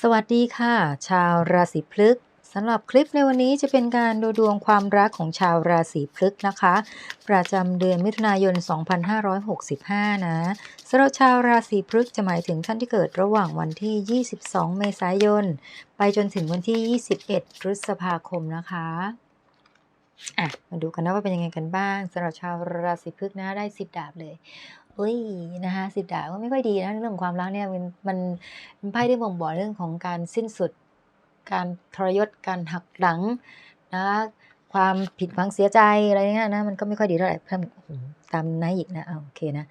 สวัสดีค่ะ ชาวราศีพฤษภสำหรับคลิปในวันนี้จะเป็นการดูดวงความรักของชาวราศีพฤษภนะคะ ประจำเดือนมิถุนายน 2565 นะสำหรับชาวราศีพฤษภจะหมายถึงท่านที่เกิดระหว่างวันที่ 22 เมษายน ไปจนถึงวันที่ 21 พฤษภาคมนะคะอะมาดูกันนะว่าเป็นยังไงกันบ้างสำหรับชาวราศีพฤษภนะได้10ดาบเลย เฮ้ยนะคะสิบดาบก็ไม่ค่อยดีนะเรื่องความรักเนี่ยมันมันไพ่ที่บ่งบอกเรื่องของการสิ้นสุด การทรยศการหักหลังนะคะความผิดหวังเสียใจอะไรเงี้ยนะมันก็ไม่ค่อยดีเท่าไหร่เพิ่มตามนั้นอีกนะโอเคนะ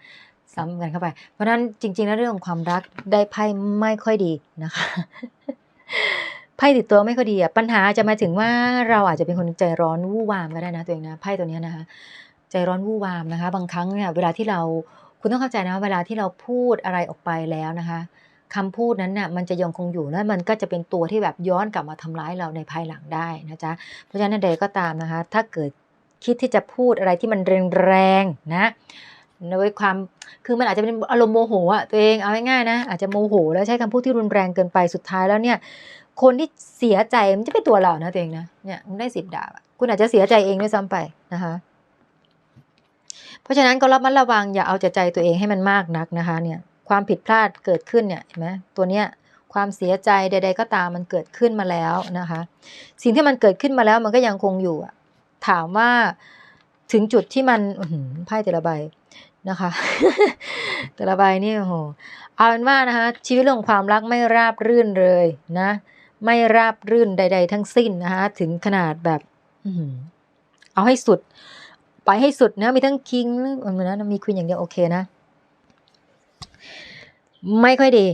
ซ้ำกันเข้าไป เพราะฉะนั้นจริง ๆ แล้วเรื่องของความรักได้ไพ่ไม่ค่อยดีนะคะไพ่ติดตัวไม่ค่อยดีอะปัญหาจะมาถึงว่าเราอาจจะเป็นคนใจร้อนวู่วามก็ได้นะตัวเองนะไพ่ตัวนี้นะคะใจร้อนวู่วามนะคะ บางครั้งเนี่ยเวลาที่เรา คุณต้องเข้าใจนะว่าเวลาที่เราพูดอะไรออกไปแล้วนะคะคำพูดนั้นน่ะมันจะยังคงอยู่แล้วมันก็จะเป็นตัวที่แบบย้อนกลับมาทำร้ายเราในภายหลังได้นะจ๊ะเพราะฉะนั้นใดก็ตามนะคะ ถ้าเกิดคิดที่จะพูดอะไรที่มันแรงๆนะด้วยความคือมันอาจจะเป็นอารมณ์โมโหอะตัวเองเอาง่ายๆนะอาจจะโมโห แล้วใช้คำพูดที่รุนแรงเกินไปสุดท้ายแล้วเนี่ย คนที่เสียใจมันจะเป็นตัวเรานะตัวเองนะเนี่ยคุณได้สิบดาบคุณอาจจะเสียใจเองด้วยซ้ำไปนะคะ ราะฉะนั้นก็รับมันระวังอย่าเอาแต่ใจตัวเองให้มันมากนักนะคะเนี่ยความผิดพลาดเกิดขึ้นเนี่ยเห็นไหมตัวเนี้ยความเสียใจใด ๆ ก็ตามมันเกิดขึ้นมาแล้วนะคะ สิ่งที่มันเกิดขึ้นมาแล้วมันก็ยังคงอยู่อะถามว่าถึงจุดที่มันไพ่แต่ละใบนะคะ แต่ละใบนี่โอ้โหเอาเป็นว่านะคะ ชีวิตเรื่องความรักไม่ราบรื่นเลยนะ ไม่ราบรื่นใด ๆ ทั้งสิ้นนะคะ ถึงขนาดแบบเอาให้สุด ไปให้สุดนะ มีทั้งคิงเหมือนนั้นมีควีนอย่างเดียวโอเคนะ ไม่ค่อยดี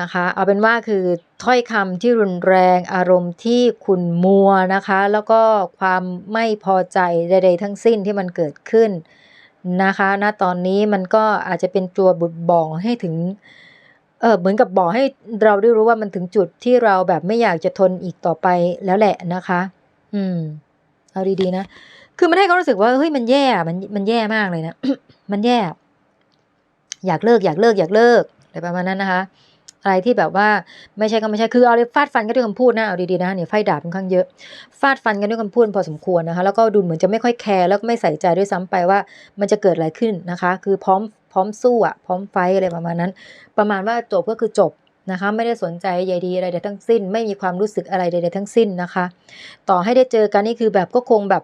นะคะ เอาเป็นว่าคือถ้อยคำที่รุนแรงอารมณ์ที่ขุนมัวนะคะ แล้วก็ความไม่พอใจใดๆทั้งสิ้นที่มันเกิดขึ้นนะคะณตอนนี้มันก็อาจจะเป็นตัวบุดบอกให้ถึง เออเหมือนกับบอกให้เราได้รู้ว่ามันถึงจุดที่เราแบบไม่อยากจะทนอีกต่อไปแล้วแหละนะคะ อืม เอาดีๆนะ คือมันให้เขารู้สึกว่าเฮ้ยมันแย่ มันมันแย่มากเลยนะ มันแย่ อยากเลิก อยากเลิก อยากเลิกอะไรประมาณนั้นนะคะ อะไรที่แบบว่าไม่ใช่ก็ไม่ใช่ คือเอาเลยฟาดฟันกันด้วยคำพูดนะ เอาดีๆนะเนี่ยไฟดาบค่อนข้างเยอะ ฟาดฟันกันด้วยคำพูดพอสมควรนะคะ แล้วก็ดูเหมือนจะไม่ค่อยแคร์ แล้วก็ไม่ใส่ใจด้วยซ้ำไปว่า มันจะเกิดอะไรขึ้นนะคะ คือพร้อมพร้อมสู้อะพร้อมไฟอะไรประมาณนั้น ประมาณว่าจบก็คือจบนะคะไม่ได้สนใจใยดีอะไรใดทั้งสิ้น ไม่มีความรู้สึกอะไรใดๆทั้งสิ้นนะคะ ต่อให้ได้เจอกันนี่คือแบบก็คงแบบ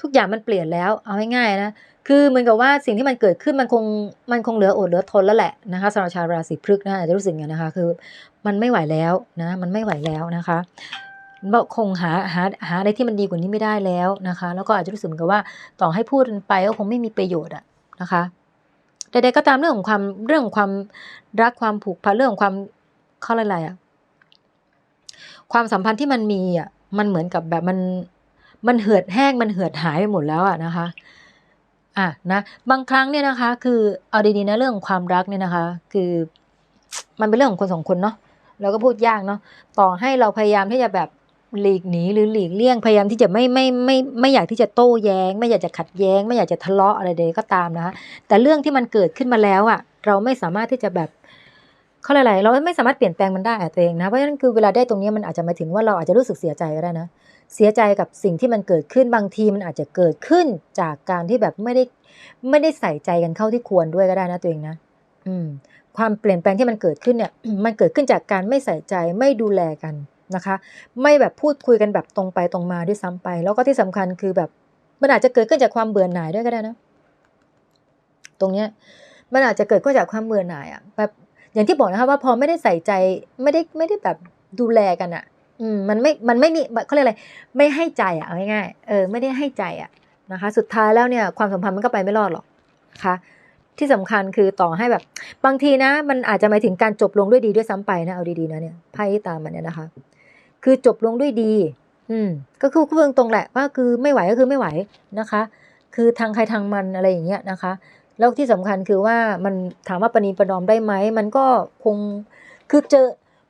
ทุกอย่างมันเปลี่ยนแล้วเอาง่ายๆนะคือเหมือนกับว่าสิ่งที่มันเกิดขึ้นมันคงมันคงเหลืออดเหลือทนแล้วแหละนะคะสำหรับชาวราศีพฤษนะอาจจะรู้สึกอย่างนะคะ คือมันไม่ไหวแล้วนะมันไม่ไหวแล้วนะคะคงหาหาหาอะไรที่มันดีกว่านี้ไม่ได้แล้วนะคะ แล้วก็อาจจะรู้สึกเหมือนกับว่าต่อให้พูดไปก็คงไม่มีประโยชน์อะนะคะใดๆก็ตามเรื่องของความเรื่องของความรักความผูกพันเรื่องของความเข้าอะไรอะความสัมพันธ์ที่มันมีอะมันเหมือนกับแบบมัน มันเหือดแห้งมันเหือดหายไปหมดแล้วอะนะคะอะนะบางครั้งเนี่ยนะคะ คือเอาดีๆนะเรื่องของความรักเนี่ยนะคะ คือมันเป็นเรื่องของคนสองคนเนาะเราก็พูดยากเนาะต่อให้เราพยายามที่จะแบบหลีกหนีหรือหลีกเลี่ยงพยายามที่จะไม่ไม่ไม่ไม่อยากที่จะโต้แย้ง ไม่อยากจะขัดแย้ง ไม่อยากจะทะเลาะอะไรใดก็ตามนะแต่เรื่องที่มันเกิดขึ้นมาแล้วอะ่ะ เราไม่สามารถที่จะแบบเขาอะไรเราไม่สามารถเปลี่ยนแปลงมันได้ตัวเองนะเพราะฉะนั้นคือเวลาได้ตรงนี้มันอาจจะหมายถึงว่าเราอาจจะรู้สึกเสียใจก็ได้นะ เสียใจกับสิ่งที่มันเกิดขึ้นบางทีมันอาจจะเกิดขึ้นจากการที่แบบไม่ได้ไม่ได้ใส่ใจกันเข้าที่ควรด้วยก็ได้นะตัวเองนะ อืม ความเปลี่ยนแปลงที่มันเกิดขึ้นเนี่ย มันเกิดขึ้นจากการไม่ใส่ใจไม่ดูแลกันนะคะ ไม่แบบพูดคุยกันแบบตรงไปตรงมาด้วยซ้ำไป แล้วก็ที่สำคัญคือแบบมันอาจจะเกิดขึ้นจากความเบื่อหน่ายด้วยก็ได้นะ ตรงเนี้ยมันอาจจะเกิดขึ้นจากความเบื่อหน่ายอะแบบอย่างที่บอกนะคะว่าพอไม่ได้ใส่ใจไม่ได้ไม่ได้แบบดูแลกันอะ อืมมันไม่ มันไม่มีเขาเรียกอะไร ไม่ให้ใจอะเอาง่ายๆเออไม่ได้ให้ใจอะนะคะ สุดท้ายแล้วเนี่ยความสัมพันธ์มันก็ไปไม่รอดหรอกนะคะที่สำคัญคือต่อให้แบบ บางทีนะ มันอาจจะหมายถึงการจบลงด้วยดีด้วยซ้ำไปนะเอาดีๆนะเนี่ยไพ่ที่ตามมันเนี่ยนะคะ คือจบลงด้วยดี อืม ก็คือพูดตรงๆแหละว่าคือไม่ไหวก็คือไม่ไหวนะคะ คือทางใครทางมันอะไรอย่างเงี้ยนะคะ แล้วที่สำคัญคือว่ามันถามว่าปณีประนอมได้ไหมมันก็คงคือเจอ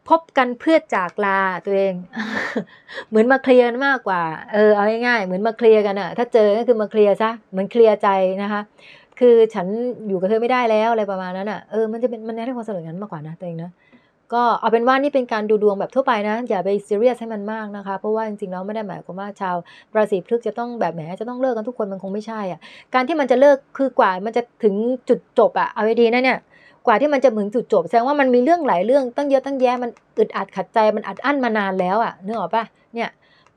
พบกันเพื่อจากลาตัวเอง เหมือนมาเคลียร์มากกว่า เออเอาง่ายๆเหมือนมาเคลียร์กันอะถ้าเจอก็คือมาเคลียร์ซะเหมือนเคลียร์ใจนะคะ คือฉันอยู่กับเธอไม่ได้แล้วอะไรประมาณนั้นอะเออมันจะเป็นมันได้ความสนุกนั้นมากกว่านะตัวเองนะก็เอาเป็นว่านี่เป็นการดูดวงแบบทั่วไปนะ อย่าไปซีเรียสให้มันมากนะคะ เพราะว่าจริงๆแล้วไม่ได้หมายความว่าชาวราศีพฤกษ์จะต้องแบบแหมจะต้องเลิกกันทุกคนมันคงไม่ใช่อะการที่มันจะเลิกคือกว่ามันจะถึงจุดจบอะเอาไว้ดีนะเนี่ย กว่าที่มันจะถึงจุดจบแสดงว่ามันมีเรื่องหลายเรื่องตั้งเยอะตั้งแยะมันอึดอัดขัดใจมันอัดอั้นมานานแล้วอะนึกออกปะเนี่ย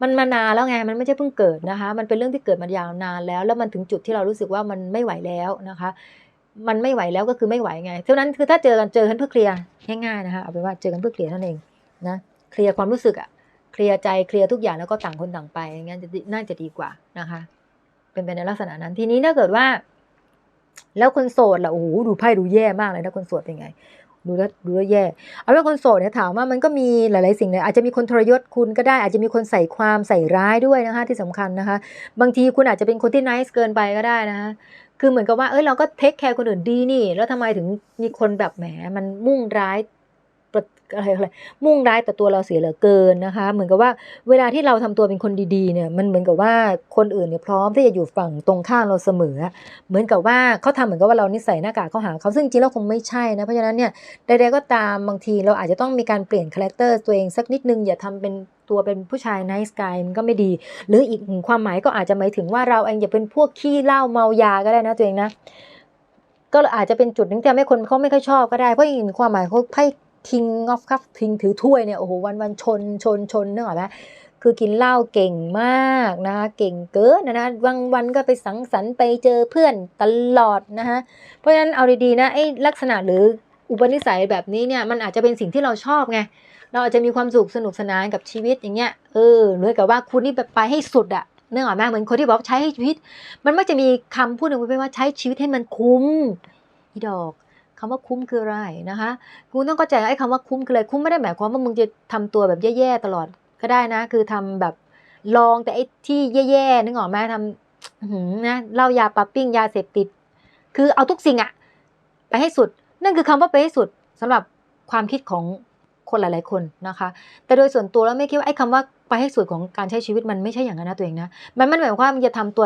มันมานานแล้วไงมันไม่ใช่เพิ่งเกิดนะคะ มันเป็นเรื่องที่เกิดมายาวนานแล้ว แล้วมันถึงจุดที่เรารู้สึกว่ามันไม่ไหวแล้วนะคะ มันไม่ไหวแล้วก็คือไม่ไหวไงเท่านั้นคือถ้าเจอกันเจอกันเพื่อเคลียร์ง่ายๆนะคะเอาเป็นว่าเจอกันเพื่อเคลียร์ท่านั้นเองนะเคลียร์ความรู้สึกอะเคลียร์ใจเคลียร์ทุกอย่างแล้วก็ต่างคนต่างไปงั้นน่าจะดีกว่านะคะ เป็นไปในลักษณะนั้นทีนี้ถ้าเกิดว่า แล้วคนโสดล่ะโอ้โหดูไพ่ดูแย่มากเลยนะคนโสดเป็นไง ดูแล้วดูแล้วแย่ เอาเป็นว่าคนโสดเนี่ยถามว่ามันก็มีหลาย ๆ สิ่งเลยอาจจะมีคนทรยศคุณก็ได้ อาจจะมีคนใส่ความใส่ร้ายด้วยนะคะ ที่สำคัญนะคะ บางทีคุณอาจจะเป็นคนที่นิสเกินไปก็ได้นะคะคือเหมือนกับว่าเอ้ยเราก็เทคแคร์คนอื่นดีนี่ แล้วทำไมถึงมีคนแบบแหมมันมุ่งร้าย อะไรอะไรมุ่งร้ายแต่ตัวเราเสียเหลือเกินนะคะ เหมือนกับว่าเวลาที่เราทำตัวเป็นคนดีๆเนี่ยมันเหมือนกับว่าคนอื่นเนี่ยพร้อมที่จะอยู่ฝั่งตรงข้ามเราเสมอ เหมือนกับว่าเขาทำเหมือนกับว่าเรานิสัยหน้ากากเขาหาเขาซึ่งจริงแล้วคงไม่ใช่นะเพราะฉะนั้นเนี่ยใดๆก็ตามบางทีเราอาจจะต้องมีการเปลี่ยนคาแรคเตอร์ตัวเองสักนิดนึงอย่าทำเป็นตัวเป็นผู้ชายไนส์กายมันก็ไม่ดี หรืออีกความหมายก็อาจจะหมายถึงว่าเราเองอย่าเป็นพวกขี้เหล้าเมายาก็ได้นะตัวเองนะก็อาจจะเป็นจุดหนึงที่ทำให้คนเขาไม่ค่อยชอบก็ได้เพราะอีกหนึ่งความหมายเขาไพ่ king of cup ทิงถือถ้วยเนี่ยโอ้โหวันวันชนชนชนนึกออกไหมคือกินเหล้าเก่งมากนะคะเก่งเกินนะนะวันวันก็ไปสังสรรค์ไปเจอเพื่อนตลอดนะคะเพราะฉะนั้นเอาดีๆนะไอ้ลักษณะหรืออุปนิสัยแบบนี้เนี่ยมันอาจจะเป็นสิ่งที่เราชอบไงเราอาจจะมีความสุขสนุกสนานกับชีวิตอย่างเงี้ยเออเหมือนกับว่าคุณนี่แบบไปให้สุดอะเนื่องออกไหมเหมือนคนที่บอกใช้ให้ชีวิต มันมักจะมีคำพูดหนึ่งไว้ว่าใช้ชีวิตให้มันคุ้มอีดอก คำว่าคุ้มคืออะไรนะคะคุณต้องเข้าใจว่าไอ้คำว่าคุ้มคืออะไรคุ้มไม่ได้หมายความว่ามึงจะทำตัวแบบแย่ๆตลอดก็ได้นะ คือทำแบบลองแต่ไอ้ที่แย่ๆนึกออกไหมทำหือนะเหล้ายาปาปิ้งยาเสพติด คือเอาทุกสิ่งอะไปให้สุด นั่นคือคำว่าไปให้สุดสำหรับความคิดของคนหลาย ๆ คนนะคะ แต่โดยส่วนตัวแล้วไม่คิดว่าไอ้คำว่าไปให้สุดของการใช้ชีวิตมันไม่ใช่อย่างนั้นนะตัวเองนะ มันไม่หมายความว่ามันจะทำตัว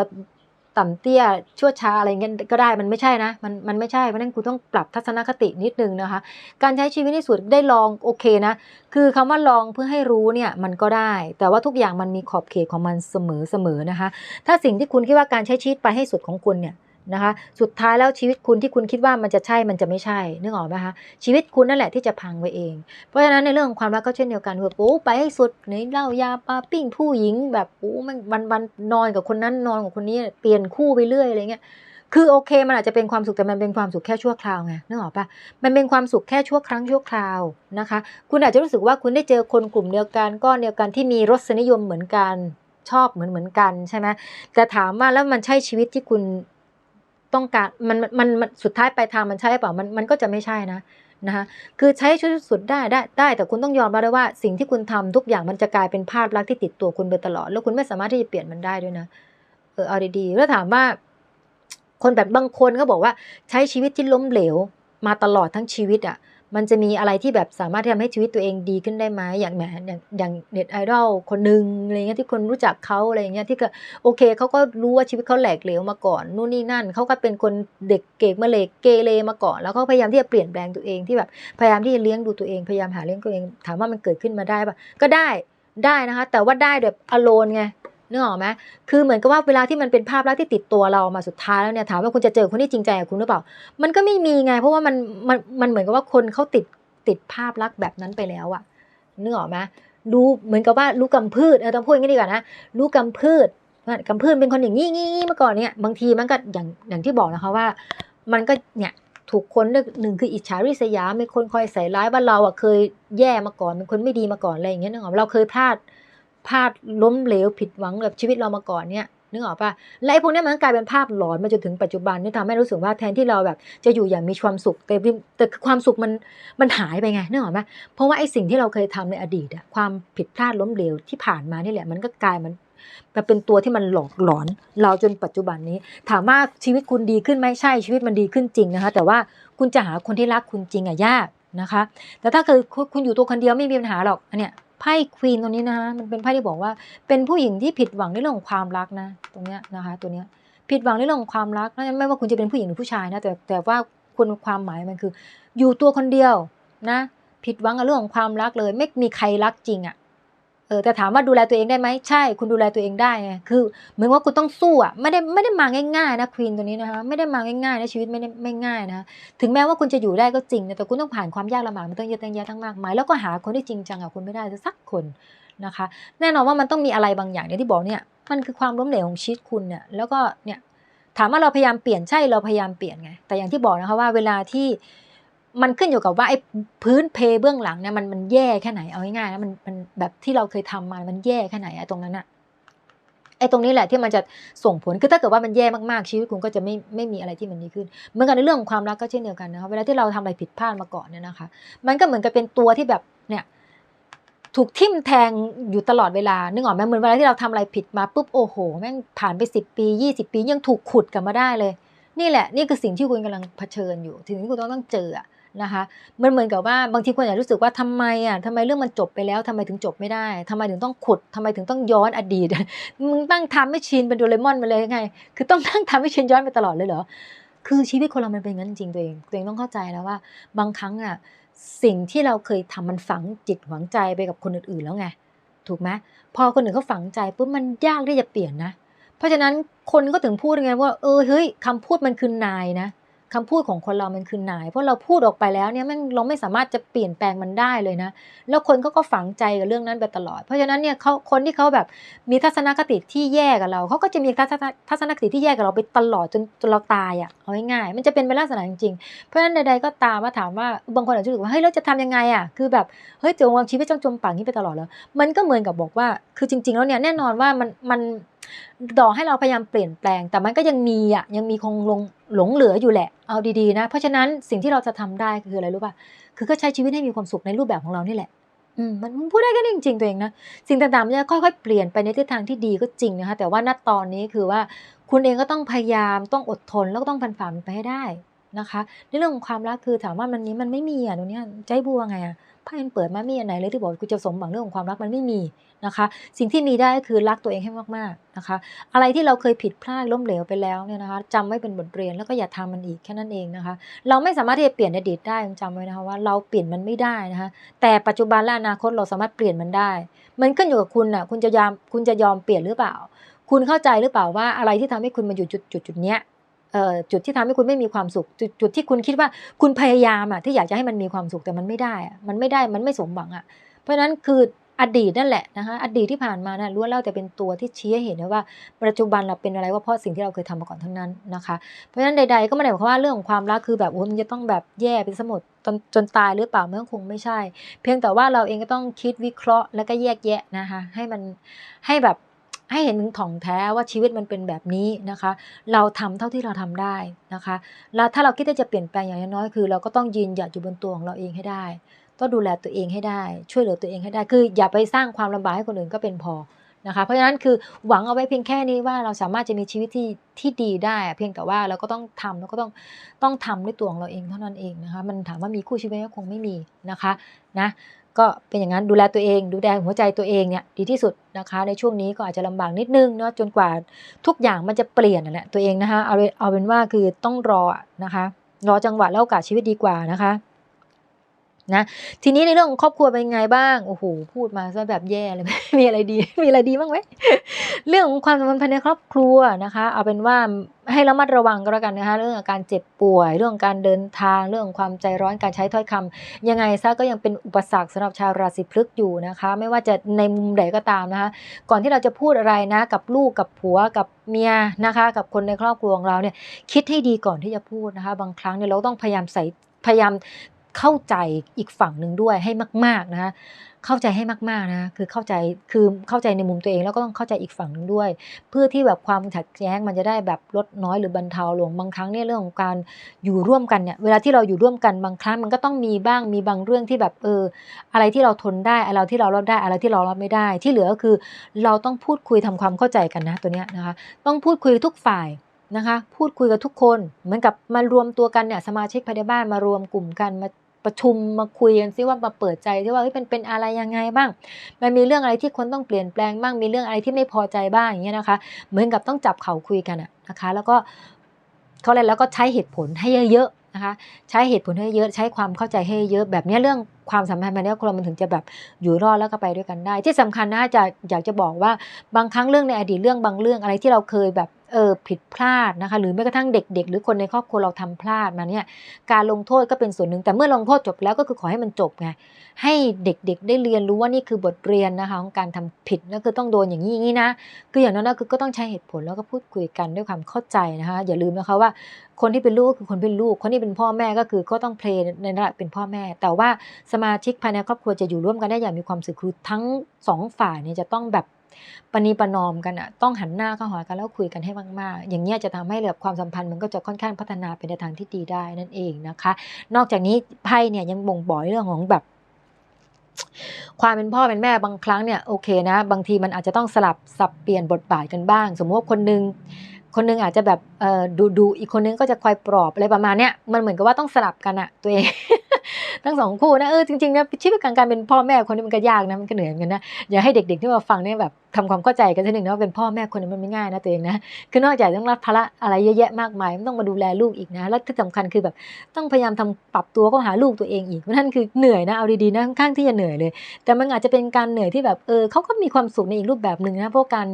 ต่ำเตี้ยชั่วช้าอะไรเงี้ยก็ได้มันไม่ใช่นะมันมันไม่ใช่เพราะนั้นคุณต้องปรับทัศนคตินิดนึงนะคะ การใช้ชีวิตที่สุดได้ลองโอเคนะ คือคำว่าลองเพื่อให้รู้เนี่ยมันก็ได้ แต่ว่าทุกอย่างมันมีขอบเขตของมันเสมอเสมอนะคะ ถ้าสิ่งที่คุณคิดว่าการใช้ชีวิตไปให้สุดของคุณเนี่ย นะคะ สุดท้ายแล้วชีวิตคุณที่คุณคิดว่ามันจะใช่มันจะไม่ใช่นึกออกไหมคะชีวิตคุณนั่นแหละที่จะพังไปเอง เพราะฉะนั้นในเรื่องของความรักก็เช่นเดียวกันคือโอ้ไปให้สุดในเหล้ายาปาปิ้งผู้หญิง แบบโอ้มันวันวันนอนกับคนนั้นนอนกับคนนี้เปลี่ยนคู่ไปเรื่อยอะไรเงี้ยคือโอเคมันอาจจะเป็นความสุขแต่มันเป็นความสุขแค่ชั่วคราวไงนึกออกปะมันเป็นความสุขแค่ชั่วครั้งชั่วคราวนะคะ คุณอาจจะรู้สึกว่าคุณได้เจอคนกลุ่มเดียวกันก้อนเดียวกันที่มีรสนิยมเหมือนกันชอบเหมือนเหมือนกันใช่ไหมแต่ถามว่าแล้วมันใช่ชีวิตที่คุณ ต้องการมันมันมันสุดท้ายปลายทางมันใช่เปล่ามันมันก็จะไม่ใช่นะนะคะคือใช้ชุดสุดได้ได้ได้ แต่คุณต้องยอมรับได้ว่าสิ่งที่คุณทำทุกอย่างมันจะกลายเป็นภาพลักษณ์ที่ติดตัวคุณไปตลอด แล้วคุณไม่สามารถที่จะเปลี่ยนมันได้ด้วยนะเออเอาดีๆแล้วถามว่า คนแบบบางคนก็บอกว่าใช้ชีวิตที่ล้มเหลว มาตลอดทั้งชีวิตอะ มันจะมีอะไรที่แบบสามารถทำให้ชีวิตตัวเองดีขึ้นได้ไหมอย่างแหมอย่างอย่างเน็ตไอดอลคนหนึ่งอะไรเงี้ยที่คนรู้จักเขาอะไรเงี้ยที่ก็โอเคเขาก็รู้ว่าชีวิตเขาแหลกเหลวมาก่อนนู่นนี่นั่นเขาก็เป็นคนเด็กเกกมาเลกเกเรมาก่อน แล้วเขาพยายามที่จะเปลี่ยนแปลงตัวเองที่แบบพยายามที่จะเลี้ยงดูตัวเองพยายามหาเลี้ยงตัวเองถามว่ามันเกิดขึ้นมาได้ปะก็ได้ได้นะคะ แต่ว่าได้แบบอโลนไง นึกออกไหมคือเหมือนกับว่าเวลาที่มันเป็นภาพลักษณ์ที่ติดตัวเรามาสุดท้ายแล้วเนี่ยถามว่าคุณจะเจอคนที่จริงใจกับคุณหรือเปล่า มันก็ไม่มีไง เพราะว่ามันมันมันเหมือนกับว่าคนเขาติดติดภาพลักษณ์แบบนั้นไปแล้วอะนึกออกไหมรู้เหมือนกับว่ารู้กำพืชเออต้องพูดอย่างนี้ดีกว่านะรู้กำพืชกำพืชเป็นคนอย่างนี้งี้เมื่อก่อนเนี่ยบางทีมันก็อย่างอย่างที่บอกนะคะว่า มันก็เนี่ยถูกคนหนึ่งคืออิจฉาริษยามีคนคอยใส่ร้ายว่าเราอะเคยแย่มาก่อนเป็นคนไม่ดีมาก่อนอะไรอย่างเงี้ยนึกออกเราเคยพลาด พลาดล้มเหลวผิดหวังกับชีวิตเรามาก่อนเนี่ยนึกออกปะและไอ้พวกนี้มันกลายเป็นภาพหลอนมาจนถึงปัจจุบันนี่ทำให้รู้สึกว่าแทนที่เราแบบ จะอยู่อย่างมีความสุขแต่แต่ความสุขมันมันหายไปไงนึกออกไหมเพราะว่าไอ้สิ่งที่เราเคยทำในอดีตอะความผิดพลาดล้มเหลวที่ผ่านมานี่แหละ มันก็กลายมันมันเป็นตัวที่มันหลอกหลอน เราจนปัจจุบันนี้ ถามว่าชีวิตคุณดีขึ้นไหมใช่ชีวิตมันดีขึ้นจริงนะคะ แต่ว่าคุณจะหาคนที่รักคุณจริงอะยากนะคะ แต่ถ้าเกิดคุณอยู่ตัวคนเดียวไม่มีปัญหาหรอกอันเนี้ย ไพ่ควีนตรงนี้นะคะมันเป็นไพ่ที่บอกว่า เป็นผู้หญิงที่ผิดหวังในเรื่องของความรักนะ ตรงเนี้ยนะคะ ตัวเนี้ยผิดหวังในเรื่องของความรักนั่นไม่ว่าคุณจะเป็นผู้หญิงหรือผู้ชายนะแต่แต่ว่าคุณความหมายมันคือ อยู่ตัวคนเดียวนะ ผิดหวังกับเรื่องของความรักเลย ไม่มีใครรักจริงอะ่ะ เออแต่ถามว่าดูแลตัวเองได้ไหมใช่ คุณดูแลตัวเองได้ไงคือเหมือนว่าคุณต้องสู้อะไม่ได้ไม่ได้มาง่ายๆนะควีนตัวนี้นะคะไม่ได้มาง่ายๆนะชีวิตไม่ได้ไม่ง่ายนะถึงแม้ว่าคุณจะอยู่ได้ก็จริงนะแต่คุณต้องผ่านความยากลำบากมันต้องเยอะตั้งแยะทั้งมากมายแล้วก็หาคนที่จริงจังกับคุณไม่ได้สักคนนะคะ แน่นอนว่ามันต้องมีอะไรบางอย่างเนี่ยที่บอกเนี่ยมันคือความล้มเหลวของชีวิตคุณเนี่ยแล้วก็เนี่ยถามว่าเราพยายามเปลี่ยนใช่เราพยายามเปลี่ยนไงแต่อย่างที่บอกนะคะว่าเวลาที่ มันขึ้นอยู่กับว่าไอ้พื้นเพเบื้องหลังเนี่ยมันมันแย่แค่ไหนเอาง่ายๆนะมันมันแบบที่เราเคยทำมามันแย่แค่ไหนไอ้ตรงนั้นอะไอ้ตรงนี้แหละที่มันจะส่งผลคือถ้าเกิดว่ามันแย่มากๆชีวิตคุณก็จะไม่ไม่มีอะไรที่มันดีขึ้นเหมือนกันในเรื่องของความรักก็เช่นเดียวกันนะคะเวลาที่เราทำอะไรผิดพลาดมาก่อนเนี่ยนะคะ มันก็เหมือนกับเป็นตัวที่แบบเนี่ยถูกทิ่มแทงอยู่ตลอดเวลา นึกออกไหมเหมือนเวลาที่เราทำอะไรผิดมาปุ๊บโอ้โหแม่งผ่านไปสิบปียี่สิบปียังถูกขุดกลับมาได้เลย นี่แหละ นี่คือสิ่งที่คุณกำลังเผชิญอยู่ถึงที่คุณต้องต้องเจอ นะคะมันเหมือนกับว่าบางทีคุณอาจจะรู้สึกว่าทำไมอะทำไมเรื่องมันจบไปแล้วทำไมถึงจบไม่ได้ทำไมถึงต้องขุดทำไมถึงต้องย้อนอดีตมึงตั้งทำให้ชินเป็นโดเรมอนไปเลยไง คือต้องตั้งทำให้ชินย้อนไปตลอดเลยเหรอคือชีวิตคนเรามันเป็นงั้นจริงตัวเองตัวเองต้องเข้าใจแล้วว่า บางครั้งอะสิ่งที่เราเคยทำมันฝังจิตฝังใจไปกับคนอื่นๆแล้วไงถูกไหมพอคนอื่นเขาฝังใจปุ๊บมันยากที่จะเปลี่ยนนะ เพราะฉะนั้นคนก็ถึงพูดไงว่า เออเฮ้ยคำพูดมันคือนายนะ คำพูดของคนเรามันคือนาย เพราะเราพูดออกไปแล้วเนี่ยมันเราไม่สามารถจะเปลี่ยนแปลงมันได้เลยนะ แล้วคนเขาก็ฝังใจกับเรื่องนั้นไปตลอด เพราะฉะนั้นเนี่ยเขาคนที่เขาแบบมีทัศนคติที่แย่กับเราเขาก็จะมีทัศนคติที่แย่กับเราไปตลอดจนจนเราตายอะเอาง่ายๆมันจะเป็นไปลักษณะจริงๆ เพราะฉะนั้นใดๆก็ตามมาถามว่าบางคนอาจจะรู้สึกว่าเฮ้ยเราจะทำยังไงอะคือแบบเฮ้ยจะวางชีวิตจ้องจมปังนี้ไปตลอดแล้วมันก็เหมือนกับบอกว่าคือจริง ๆ แล้วเนี่ยแน่นอนว่ามันมันดอให้เราพยายามเปลี่ยนแปลง แต่มันก็ยังมีอะยังมีคงลง หลงเหลืออยู่แหละ เอาดีๆนะ เพราะฉะนั้นสิ่งที่เราจะทำได้คืออะไรรู้ป่ะ คือก็ใช้ชีวิตให้มีความสุขในรูปแบบของเรานี่แหละอืมมันพูดได้แค่นี้จริงๆตัวเองนะ สิ่งต่างๆมันจะค่อยๆเปลี่ยนไปในทิศทางที่ดีก็จริงนะคะ แต่ว่าณตอนนี้คือว่าคุณเองก็ต้องพยายามต้องอดทนแล้วก็ต้องฟันฝ่ามันไปให้ได้ นะคะในเรื่องของความรักคือถามว่ามันนี้มันไม่มีอะตรงนี้ใจบัวไงอะไพ่มันเปิดมามีอันไหนเลยที่บอกกูจะสมหวังเรื่องของความรักมันไม่มีนะคะ สิ่งที่มีได้คือรักตัวเองให้มากๆนะคะ อะไรที่เราเคยผิดพลาดล้มเหลวไปแล้วเนี่ยนะคะจำไว้เป็นบทเรียนแล้วก็อย่าทำมันอีกแค่นั้นเองนะคะ เราไม่สามารถที่จะเปลี่ยนอดีตได้จำไว้นะคะว่าเราเปลี่ยนมันไม่ได้นะคะ แต่ปัจจุบันและอนาคตเราสามารถเปลี่ยนมันได้ มันขึ้นอยู่กับคุณอะคุณจะยอมคุณจะยอมเปลี่ยนหรือเปล่า คุณเข้าใจหรือเปล่าว่าอะไรที่ทำให้คุณมาอยู่จุดจุดจุดเนี้ย จุดที่ทำให้คุณไม่มีความสุขจุดจุดที่คุณคิดว่าคุณพยายามอะที่อยากจะให้มันมีความสุขแต่มันไม่ได้อะมันไม่ได้มันไม่สมหวังอะเพราะฉะนั้นคืออดีตนั่นแหละนะคะอดีตที่ผ่านมานะล้วนแล้วแต่เป็นตัวที่ชี้ให้เห็นนะว่า ปัจจุบันเราเป็นอะไรว่าเพราะสิ่งที่เราเคยทำมาก่อนทั้งนั้นนะคะเพราะฉะนั้นใด ๆ ก็ไม่ได้หมายความว่าเรื่องของความรักคือแบบโอ้มันจะต้องแบบแย่ไปสมดจนจนตายหรือเปล่ามันคงไม่ใช่ เพียงแต่ว่าเราเองก็ต้องคิดวิเคราะห์แล้วก็แยกแยะนะคะให้มันให้แบบ ให้เห็นถึงถ่องแท้ว่าชีวิตมันเป็นแบบนี้นะคะ เราทำเท่าที่เราทำได้นะคะแล้วถ้าเราคิดที่จะเปลี่ยนแปลงอย่างน้อยคือ เราก็ต้องยืนหยัดอยู่บนตัวของเราเองให้ได้ ต้องดูแลตัวเองให้ได้ ช่วยเหลือตัวเองให้ได้ คืออย่าไปสร้างความลำบากให้คนอื่นก็เป็นพอนะคะเพราะฉะนั้นคือหวังเอาไว้เพียงแค่นี้ว่าเราสามารถจะมีชีวิตที่ที่ดีได้ เพียงแต่ว่าเราก็ต้องทำแล้วก็ต้องต้องทำด้วยตัวของเราเองเท่านั้นเองนะคะมันถามว่ามีคู่ชีวิตก็คงไม่มีนะคะนะ ก็เป็นอย่างนั้นดูแลตัวเอง ดูแลหัวใจตัวเองเนี่ยดีที่สุดนะคะ ในช่วงนี้ก็อาจจะลำบากนิดนึงเนาะจนกว่าทุกอย่างมันจะเปลี่ยนนั่นแหละตัวเองนะคะเอาเอาเป็นว่าคือต้องรอนะคะรอจังหวะแล้วโอกาสชีวิตดีกว่านะคะ นะทีนี้ในเรื่องของครอบครัวเป็นไงบ้างโอ้โหพูดมาซะแบบแย่เลย มีอะไรดี มีอะไรดีบ้างไหมเรื่องของความสัมพันธ์ภายในครอบครัวนะคะ เอาเป็นว่าให้ระมัดระวังก็แล้วกันนะคะ เรื่ององการเจ็บป่วย เรื่องการเดินทางเรื่องความใจร้อนการใช้ถ้อยคำยังไงซะก็ยังเป็นอุปสรรคสำหรับชาวราศีพฤกษ์อยู่นะคะ ไม่ว่าจะในมุมใดก็ตามนะคะ ก่อนที่เราจะพูดอะไรนะกับลูกกับผัวกับเมียนะคะ กับคนในครอบครัวของเราเนี่ยคิดให้ดีก่อนที่จะพูดนะคะ บางครั้งเนี่ยเราต้องพยายามใส่พยายาม เข้าใจอีกฝั่งหนึ่งด้วยให้มาก ๆนะคะเข้าใจให้มากๆนะคือเข้าใจคือเข้าใจในมุมตัวเองแล้วก็ต้องเข้าใจอีกฝั่งหนึ่งด้วย เพื่อที่แบบความขัดแย้งมันจะได้แบบลดน้อยหรือบรรเทาลงบางครั้งเนี่ยเรื่องของการอยู่ร่วมกันเนี่ยเวลาที่เราอยู่ร่วมกันบางครั้งมันก็ต้องมีบ้างมีบางเรื่องที่แบบเออ อะไรที่เราทนได้อะไรที่เรารับได้อะไรที่เรารับไม่ได้ ที่เหลือก็คือเราต้องพูดคุยทำความเข้าใจกันนะตัวเนี้ยนะคะต้องพูดคุยทุกฝ่าย นะคะ พูดคุยกับทุกคน เหมือนกับมารวมตัวกันเนี่ยสมาชิกภายในบ้านมารวมกลุ่มกันมาประชุมมาคุยกันซิว่ามาเปิดใจที่ว่าเฮ้ยเป็นเป็นอะไรยังไงบ้าง มันมีเรื่องอะไรที่คนต้องเปลี่ยนแปลงบ้างมีเรื่องอะไรที่ไม่พอใจบ้างอย่างเงี้ยนะคะ เหมือนกับต้องจับเขาคุยกันอะนะคะ แล้วก็เขาเลยแล้วก็ใช้เหตุผลให้เยอะนะคะ ใช้เหตุผลให้เยอะใช้ความเข้าใจให้เยอะ แบบนี้เรื่องความสัมพันธ์ภายในครอบครัวมันถึงจะแบบอยู่รอดแล้วก็ไปด้วยกันได้ ที่สำคัญนะจะอยากจะบอกว่าบางครั้งเรื่องในอดีตเรื่องบางเรื่องอะไรที่เราเคยแบบ เออผิดพลาดนะคะ หรือแม้กระทั่งเด็ก ๆ หรือคนในครอบครัวเราทำพลาดมาเนี่ยการลงโทษก็เป็นส่วนหนึ่ง แต่เมื่อลงโทษจบแล้วก็คือขอให้มันจบไงให้เด็กๆ ได้เรียนรู้ว่านี่คือบทเรียนนะคะของการทำผิดก็คือต้องโดนอย่างนี้อย่างนี้นะคืออย่างนั้นนะคือก็ต้องใช้เหตุผลแล้วก็พูดคุยกันด้วยความเข้าใจนะคะ อย่าลืมนะคะว่าคนที่เป็นลูกคือคนเป็นลูก คนที่เป็นพ่อแม่ก็คือก็ต้องเพลย์ในระดับเป็นพ่อแม่ แต่ว่าสมาชิกภายในครอบครัวจะอยู่ร่วมกันได้อย่างมีความสุขคือทั้งสองฝ่ายเนี่ยจะต้องแบบ ปณีประนอมกันอะต้องหันหน้าเข้าหากันแล้วคุยกันให้มากๆ อย่างเงี้ยจะทำให้แบบความสัมพันธ์มันก็จะค่อนข้างพัฒนาไปในทางที่ดีได้นั่นเองนะคะ นอกจากนี้ไพ่เนี่ยยังบ่งบอกเรื่องของแบบความเป็นพ่อเป็นแม่บางครั้งเนี่ยโอเคนะ บางทีมันอาจจะต้องสลับสับเปลี่ยนบทบาทกันบ้าง สมมติว่าคนนึงคนนึงอาจจะแบบดูดูอีกคนนึงก็จะคอยปลอบอะไรประมาณเนี้ยมันเหมือนกับว่าต้องสลับกันอะตัวเอง ทั้งสองคู่นะเออจริงๆนะชีวิตการการเป็นพ่อแม่คนนี้มันก็ยากนะมันก็เหนื่อยเหมือนกันนะอย่าให้เด็กๆที่มาฟังเนี่ยแบบทำความเข้าใจกันสักหนึ่งนะว่าเป็นพ่อแม่คนนี้มันไม่ง่ายนะตัวเองนะคือนอกจากต้องรับภาระอะไรเยอะแยะมากมายมันต้องมาดูแลลูกอีกนะ แล้วที่สำคัญคือแบบต้องพยายามทำปรับตัวเข้าหาลูกตัวเองอีกเพราะนั่นคือเหนื่อยนะเอาดีๆนะค่อนข้างที่จะเหนื่อยเลย แต่มันอาจจะเป็นการเหนื่อยที่แบบเออเขาก็มีความสุขในอีกรูปแบบหนึ่งนะเพราะการ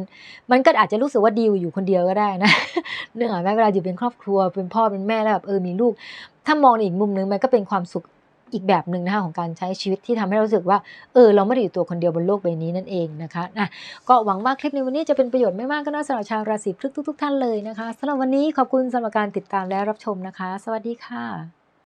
มันก็อาจจะรู้สึกว่าดีอยู่คนเดียวก็ได้นะเรื่องอะไรเวลาอยู่เป็นครอบครัวเป็นพ่อเป็นแม่แล้วแบบเออมีลูกถ้ามองในอีกมุมหนึ่งมันก็เป็นความสุข อีกแบบหนึ่งนะคะของการใช้ชีวิตที่ทำให้เราสึกว่าเออเราไม่ได้อยู่ตัวคนเดียวบนโลกใบนี้นั่นเองนะคะนะก็หวังว่าคลิปในวันนี้จะเป็นประโยชน์ไม่มากก็น่าสำหรับชาวราศีพฤษทุกๆท่านเลยนะคะสำหรับวันนี้ขอบคุณสำหรับการติดตามและรับชมนะคะ สวัสดีค่ะ